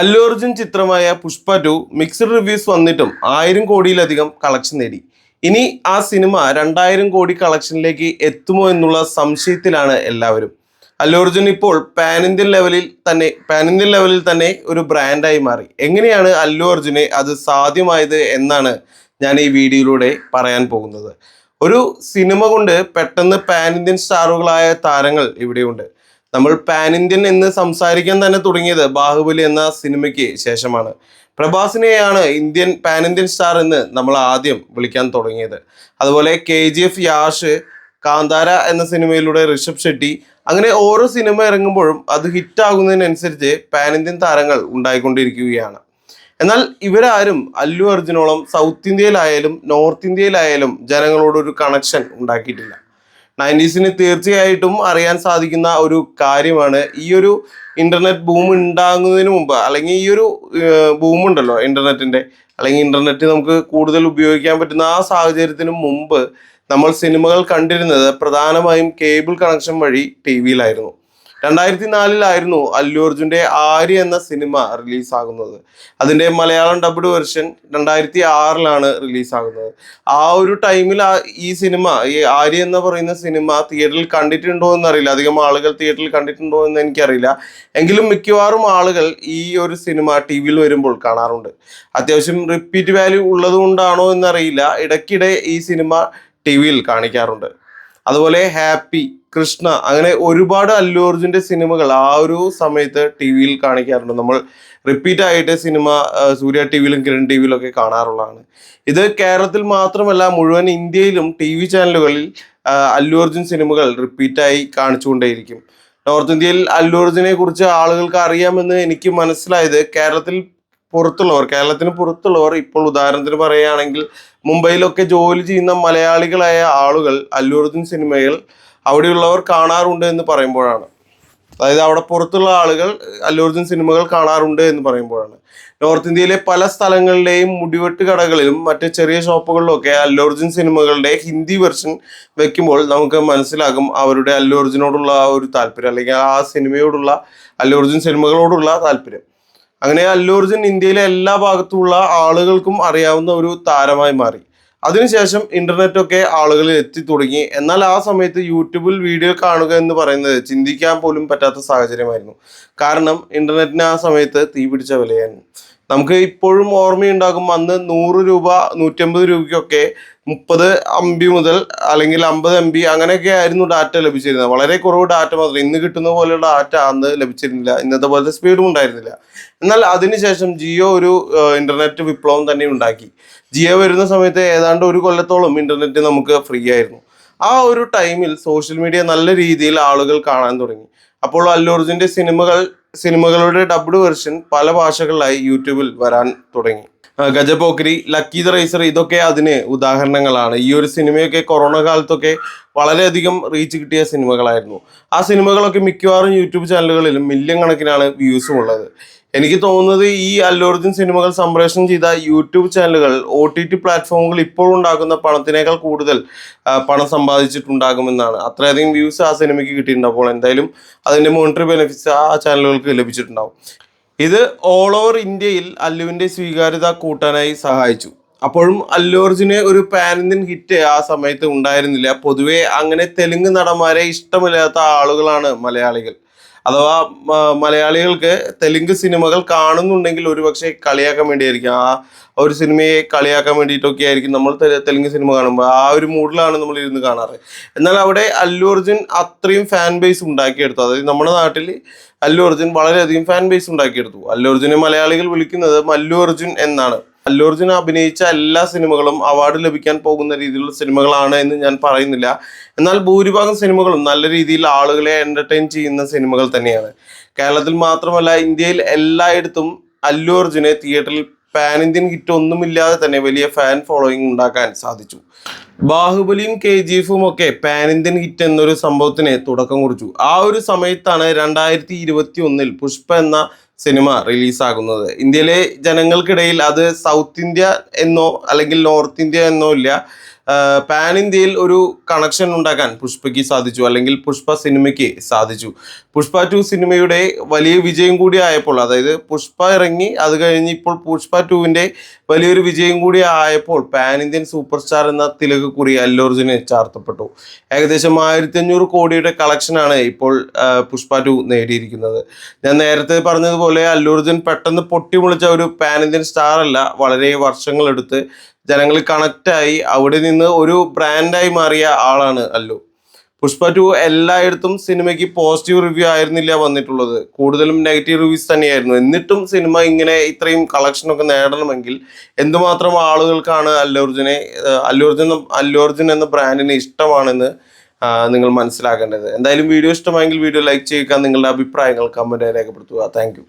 അല്ലു ചിത്രമായ Pushpa to mixed reviews വന്നിട്ടും ആയിരം കോടിയിലധികം കളക്ഷൻ നേടി. ഇനി ആ സിനിമ രണ്ടായിരം കോടി കളക്ഷനിലേക്ക് എത്തുമോ എന്നുള്ള സംശയത്തിലാണ് എല്ലാവരും. അല്ലു ഇപ്പോൾ പാൻ ഇന്ത്യൻ ലെവലിൽ തന്നെ പാൻ ഇന്ത്യൻ ലെവലിൽ തന്നെ ഒരു ബ്രാൻഡായി മാറി. എങ്ങനെയാണ് അല്ലു അത് സാധ്യമായത് എന്നാണ് ഞാൻ ഈ വീഡിയോയിലൂടെ പറയാൻ പോകുന്നത്. ഒരു സിനിമ കൊണ്ട് പെട്ടെന്ന് പാൻ ഇന്ത്യൻ സ്റ്റാറുകളായ താരങ്ങൾ ഇവിടെയുണ്ട്. നമ്മൾ പാൻ ഇന്ത്യൻ എന്ന് സംസാരിക്കാൻ തന്നെ തുടങ്ങിയത് ബാഹുബലി എന്ന സിനിമയ്ക്ക് ശേഷമാണ്. പ്രഭാസിനെയാണ് ഇന്ത്യൻ പാൻ ഇന്ത്യൻ സ്റ്റാർ എന്ന് നമ്മൾ ആദ്യം വിളിക്കാൻ തുടങ്ങിയത്. അതുപോലെ K G F Yash Kantara എന്ന സിനിമയിലൂടെ ഋഷഭ് ഷെട്ടി അങ്ങനെ ഓരോ സിനിമ ഇറങ്ങുമ്പോഴും അത് ഹിറ്റാകുന്നതിനനുസരിച്ച് പാൻ ഇന്ത്യൻ താരങ്ങൾ ഉണ്ടായിക്കൊണ്ടിരിക്കുകയാണ്. എന്നാൽ ഇവരാരും അല്ലു അർജുനോളം സൗത്ത് ഇന്ത്യയിലായാലും നോർത്ത് ഇന്ത്യയിലായാലും ജനങ്ങളോടൊരു കണക്ഷൻ ഉണ്ടാക്കിയിട്ടില്ല. നയന്റീസിന് തീർച്ചയായിട്ടും അറിയാൻ സാധിക്കുന്ന ഒരു കാര്യമാണ് ഈ ഒരു ഇന്റർനെറ്റ് ബൂം ഉണ്ടാകുന്നതിന് മുമ്പ് അല്ലെങ്കിൽ ഈ ഒരു ബൂം ഉണ്ടല്ലോ ഇന്റർനെറ്റിന്റെ അല്ലെങ്കിൽ ഇന്റർനെറ്റ് നമുക്ക് കൂടുതൽ ഉപയോഗിക്കാൻ പറ്റുന്ന ആ സാഹചര്യത്തിന് മുമ്പ് നമ്മൾ സിനിമകൾ കണ്ടിരുന്നത് പ്രധാനമായും കേബിൾ കണക്ഷൻ വഴി ടി വിയിലായിരുന്നു രണ്ടായിരത്തി നാലിലായിരുന്നു അല്ലു അർജുന്റെ ആര്യ എന്ന സിനിമ റിലീസാകുന്നത്. അതിന്റെ മലയാളം ഡബ്ഡ് വെർഷൻ രണ്ടായിരത്തി ആറിലാണ് റിലീസാകുന്നത്. ആ ഒരു ടൈമിൽ ആ ഈ സിനിമ ഈ ആര്യ എന്ന് പറയുന്ന സിനിമ തിയേറ്ററിൽ കണ്ടിട്ടുണ്ടോ എന്നറിയില്ല. അധികം ആളുകൾ തിയേറ്ററിൽ കണ്ടിട്ടുണ്ടോ എന്ന് എനിക്കറിയില്ല. എങ്കിലും മിക്കവാറും ആളുകൾ ഈ ഒരു സിനിമ ടി വിയിൽ വരുമ്പോൾ കാണാറുണ്ട്. അത്യാവശ്യം റിപ്പീറ്റ് വാല്യൂ ഉള്ളത് കൊണ്ടാണോ എന്നറിയില്ല. ഇടയ്ക്കിടെ ഈ സിനിമ ടി വിയിൽ കാണിക്കാറുണ്ട്. അതുപോലെ ഹാപ്പി കൃഷ്ണ അങ്ങനെ ഒരുപാട് അല്ലു അർജുന്റെ സിനിമകൾ ആ ഒരു സമയത്ത് ടി വിയിൽ കാണിക്കാറുണ്ട്. നമ്മൾ റിപ്പീറ്റ് ആയിട്ട് സിനിമ സൂര്യ ടി വിയിലും കിരൺ ടി വിയിലും ഒക്കെ കാണാറുള്ളതാണ്. ഇത് കേരളത്തിൽ മാത്രമല്ല മുഴുവൻ ഇന്ത്യയിലും ടി വി ചാനലുകളിൽ അല്ലു അർജുൻ സിനിമകൾ റിപ്പീറ്റായി കാണിച്ചുകൊണ്ടേയിരിക്കും. നോർത്ത് ഇന്ത്യയിൽ അല്ലു അർജുനെ കുറിച്ച് ആളുകൾക്ക് അറിയാമെന്ന് എനിക്ക് മനസ്സിലായത് കേരളത്തിൽ പുറത്തുള്ളവർ കേരളത്തിന് പുറത്തുള്ളവർ ഇപ്പോൾ ഉദാഹരണത്തിന് പറയുകയാണെങ്കിൽ മുംബൈയിലൊക്കെ ജോലി ചെയ്യുന്ന മലയാളികളായ ആളുകൾ അല്ലൂർദിൻ സിനിമകൾ അവിടെയുള്ളവർ കാണാറുണ്ട് എന്ന് പറയുമ്പോഴാണ്. അതായത് അവിടെ പുറത്തുള്ള ആളുകൾ അല്ലൂർദിൻ സിനിമകൾ കാണാറുണ്ട് എന്ന് പറയുമ്പോഴാണ്. നോർത്ത് ഇന്ത്യയിലെ പല സ്ഥലങ്ങളിലെയും മുടിവെട്ട് കടകളിലും മറ്റ് ചെറിയ ഷോപ്പുകളിലൊക്കെ ഒക്കെ അല്ലു സിനിമകളുടെ ഹിന്ദി വെർഷൻ വെക്കുമ്പോൾ നമുക്ക് മനസ്സിലാകും അവരുടെ അല്ലൂർജിനോടുള്ള ആ ഒരു താല്പര്യം അല്ലെങ്കിൽ ആ സിനിമയോടുള്ള അല്ലൂർജിൻ സിനിമകളോടുള്ള താല്പര്യം. അങ്ങനെ അല്ലു അർജുൻ ഇന്ത്യയിലെ എല്ലാ ഭാഗത്തുമുള്ള ആളുകൾക്കും അറിയാവുന്ന ഒരു താരമായി മാറി. അതിനുശേഷം ഇന്റർനെറ്റ് ഒക്കെ ആളുകളിൽ എത്തി തുടങ്ങി. എന്നാൽ ആ സമയത്ത് യൂട്യൂബിൽ വീഡിയോ കാണുക എന്ന് പറയുന്നത് ചിന്തിക്കാൻ പോലും പറ്റാത്ത സാഹചര്യമായിരുന്നു. കാരണം ഇന്റർനെറ്റിന് ആ സമയത്ത് തീ പിടിച്ച വിലയായിരുന്നു നമുക്ക് ഇപ്പോഴും ഓർമ്മയുണ്ടാകും അന്ന് നൂറ് രൂപ നൂറ്റമ്പത് രൂപയ്ക്കൊക്കെ മുപ്പത് എം ബി മുതൽ അല്ലെങ്കിൽ അമ്പത് എം ബി അങ്ങനെയൊക്കെ ആയിരുന്നു ഡാറ്റ ലഭിച്ചിരുന്നത്. വളരെ കുറവ് ഡാറ്റ മാത്രം. ഇന്ന് കിട്ടുന്ന പോലെയുള്ള ഡാറ്റ അന്ന് ലഭിച്ചിരുന്നില്ല. ഇന്നത്തെ പോലത്തെ സ്പീഡും ഉണ്ടായിരുന്നില്ല. എന്നാൽ അതിനുശേഷം ജിയോ ഒരു ഇന്റർനെറ്റ് വിപ്ലവം തന്നെ ഉണ്ടാക്കി. ജിയോ വരുന്ന സമയത്ത് ഏതാണ്ട് ഒരു കൊല്ലത്തോളം ഇന്റർനെറ്റ് നമുക്ക് ഫ്രീ ആയിരുന്നു. ആ ഒരു ടൈമിൽ സോഷ്യൽ മീഡിയ നല്ല രീതിയിൽ ആളുകൾ കാണാൻ തുടങ്ങി. അപ്പോൾ അല്ലൂർജിന്റെ സിനിമകൾ സിനിമകളുടെ ഡബ്ഡ് വെർഷൻ പല ഭാഷകളിലായി യൂട്യൂബിൽ വരാൻ തുടങ്ങി. ഗജപോക്രി ലക്കി ദ റൈസർ ഇതൊക്കെ അതിന് ഉദാഹരണങ്ങളാണ്. ഈ ഒരു സിനിമയൊക്കെ കൊറോണ കാലത്തൊക്കെ വളരെയധികം റീച്ച് കിട്ടിയ സിനിമകളായിരുന്നു. ആ സിനിമകളൊക്കെ മിക്കവാറും യൂട്യൂബ് ചാനലുകളിലും മില്യൺ കണക്കിനാണ് വ്യൂസും ഉള്ളത്. എനിക്ക് തോന്നുന്നത് ഈ അല്ലോർജിൻ സിനിമകൾ സംപ്രേഷണം ചെയ്ത യൂട്യൂബ് ചാനലുകൾ ഒ ടി ടി പ്ലാറ്റ്ഫോമുകൾ ഇപ്പോൾ ഉണ്ടാക്കുന്ന പണത്തിനേക്കാൾ കൂടുതൽ പണം സമ്പാദിച്ചിട്ടുണ്ടാകുമെന്നാണ്. അത്രയധികം വ്യൂസ് ആ സിനിമയ്ക്ക് കിട്ടിയിട്ടുണ്ട്. അപ്പോൾ എന്തായാലും അതിന്റെ മോണിറ്ററി ബെനിഫിറ്റ്സ് ആ ചാനലുകൾക്ക് ലഭിച്ചിട്ടുണ്ടാകും ഇത് ഓൾ ഓവർ ഇന്ത്യയിൽ അല്ലുവിന്റെ സ്വീകാര്യത കൂട്ടാനായി സഹായിച്ചു. അപ്പോഴും അല്ലു അർജുന് ഒരു പാൻ ഇന്ത്യൻ ഹിറ്റ് ആ സമയത്ത് ഉണ്ടായിരുന്നില്ല. പൊതുവേ അങ്ങനെ തെലുങ്ക് നടന്മാരെ ഇഷ്ടമില്ലാത്ത ആളുകളാണ് മലയാളികൾ. അഥവാ മലയാളികൾക്ക് തെലുങ്ക് സിനിമകൾ കാണുന്നുണ്ടെങ്കിൽ ഒരുപക്ഷെ കളിയാക്കാൻ വേണ്ടിയായിരിക്കും. ആ ഒരു സിനിമയെ കളിയാക്കാൻ വേണ്ടിയിട്ടൊക്കെ ആയിരിക്കും നമ്മൾ തെലുങ്ക് സിനിമ കാണുമ്പോൾ ആ ഒരു മൂഡിലാണ് നമ്മൾ ഇരുന്ന് കാണാറ്. എന്നാൽ അവിടെ അല്ലു അർജുൻ അത്രയും ഫാൻ ബേസ് ഉണ്ടാക്കിയെടുത്തു. അതായത് നമ്മുടെ നാട്ടിൽ അല്ലു അർജുൻ വളരെയധികം ഫാൻ ബേസ് ഉണ്ടാക്കിയെടുത്തു. അല്ലു അർജുനെ മലയാളികൾ വിളിക്കുന്നത് മല്ലു അർജുൻ എന്നാണ്. അല്ലു അർജുൻ അഭിനയിച്ച എല്ലാ സിനിമകളും അവാർഡ് ലഭിക്കാൻ പോകുന്ന രീതിയിലുള്ള സിനിമകളാണ് എന്ന് ഞാൻ പറയുന്നില്ല. എന്നാൽ ഭൂരിഭാഗം സിനിമകളും നല്ല രീതിയിൽ ആളുകളെ എന്റർടൈൻ ചെയ്യുന്ന സിനിമകൾ തന്നെയാണ്. കേരളത്തിൽ മാത്രമല്ല ഇന്ത്യയിൽ എല്ലായിടത്തും അല്ലു അർജുനെ തിയേറ്ററിൽ പാൻ ഇന്ത്യൻ ഹിറ്റ് ഒന്നുമില്ലാതെ തന്നെ വലിയ ഫാൻ ഫോളോയിങ് ഉണ്ടാക്കാൻ സാധിച്ചു. ബാഹുബലിയും കെ ജി എഫും ഒക്കെ പാൻ ഇന്ത്യൻ ഹിറ്റ് എന്നൊരു സംഭവത്തിന് തുടക്കം കുറിച്ചു. ആ ഒരു സമയത്താണ് രണ്ടായിരത്തി ഇരുപത്തി ഒന്നിൽ പുഷ്പ എന്ന സിനിമ റിലീസാകുന്നത്. ഇന്ത്യയിലെ ജനങ്ങൾക്കിടയിൽ അത് സൗത്ത് ഇന്ത്യ എന്നോ അല്ലെങ്കിൽ നോർത്ത് ഇന്ത്യ എന്നോ ഇല്ല. പാൻ ഇന്ത്യയിൽ ഒരു കണക്ഷൻ ഉണ്ടാക്കാൻ പുഷ്പയ്ക്ക് സാധിച്ചു അല്ലെങ്കിൽ പുഷ്പ സിനിമയ്ക്ക് സാധിച്ചു. പുഷ്പ ടു സിനിമയുടെ വലിയ വിജയം കൂടി ആയപ്പോൾ അതായത് പുഷ്പ ഇറങ്ങി അത് കഴിഞ്ഞ് ഇപ്പോൾ പുഷ്പ ടുവിന്റെ വലിയൊരു വിജയം കൂടി ആയപ്പോൾ പാൻ ഇന്ത്യൻ സൂപ്പർ സ്റ്റാർ എന്ന തിലക് കുറി അല്ലോർജിന് ചാർത്തപ്പെട്ടു. ഏകദേശം ആയിരത്തി അഞ്ഞൂറ് കോടിയുടെ കളക്ഷനാണ് ഇപ്പോൾ പുഷ്പ ടു നേടിയിരിക്കുന്നത്. ഞാൻ നേരത്തെ പറഞ്ഞതുപോലെ അല്ലൂർജുൻ പെട്ടെന്ന് പൊട്ടിമുളിച്ച ഒരു പാൻ ഇന്ത്യൻ സ്റ്റാർ അല്ല വളരെ വർഷങ്ങളെടുത്ത് ജനങ്ങൾ കണക്റ്റായി അവിടെ നിന്ന് ഒരു ബ്രാൻഡായി മാറിയ ആളാണ് അല്ലു. പുഷ്പ ടു എല്ലായിടത്തും സിനിമയ്ക്ക് പോസിറ്റീവ് റിവ്യൂ ആയിരുന്നില്ല വന്നിട്ടുള്ളത്. കൂടുതലും നെഗറ്റീവ് റിവ്യൂസ് തന്നെയായിരുന്നു. എന്നിട്ടും സിനിമ ഇങ്ങനെ ഇത്രയും കളക്ഷനൊക്കെ നേടണമെങ്കിൽ എന്തുമാത്രം ആളുകൾക്കാണ് അല്ലു അർജുനെ ഏഹ് അല്ലു അർജുൻ അല്ലു അർജുൻ എന്ന ബ്രാൻഡിനെ ഇഷ്ടമാണെന്ന് നിങ്ങൾ മനസ്സിലാക്കേണ്ടത്. എന്തായാലും വീഡിയോ ഇഷ്ടമായെങ്കിൽ വീഡിയോ ലൈക്ക് ചെയ്യുക നിങ്ങളുടെ അഭിപ്രായങ്ങൾ കമന്റായി രേഖപ്പെടുത്തുക. താങ്ക്